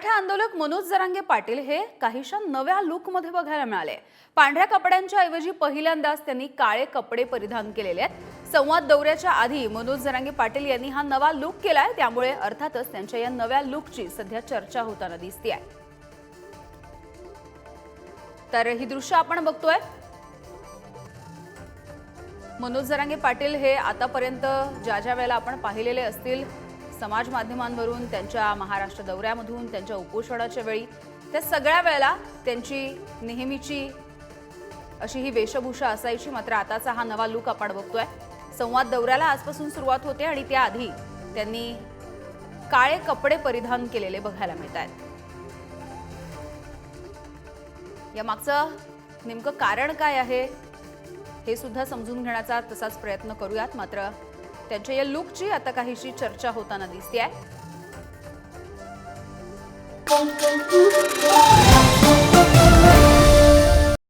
मराठा आंदोलक मनोज जरांगे पाटील हे काहीशा नव्या लुकमध्ये बघायला मिळाले. पांढऱ्या कपड्यांच्या ऐवजी पहिल्यांदाच त्यांनी काळे कपडे परिधान केलेले आहेत. संवाद दौऱ्याच्या आधी मनोज जरांगे पाटील यांनी हा नवा लुक केलाय. त्यामुळे अर्थातच त्यांच्या या नव्या लुकची सध्या चर्चा होताना दिसते आहे तर ही दृश्य आपण बघतोय. मनोज जरांगे पाटील हे आतापर्यंत ज्या ज्या वेळेला आपण पाहिलेले असतील समाज माध्यमांवरून त्यांच्या महाराष्ट्र दौऱ्यामधून त्यांच्या उपोषणाच्या वेळी त्या सगळ्या वेळेला त्यांची नेहमीची अशी ही वेशभूषा असायची. मात्र आताचा हा नवा लुक आपण बघतोय. संवाद दौऱ्याला आजपासून सुरुवात होते आणि त्याआधी त्यांनी काळे कपडे परिधान केलेले बघायला मिळत आहेत या मागचं नेमकं कारण काय आहे हे सुद्धा समजून घेण्याचा तसाच प्रयत्न करूयात. मात्र त्यांच्या या लुकची आता काहीशी चर्चा होताना दिसते आहे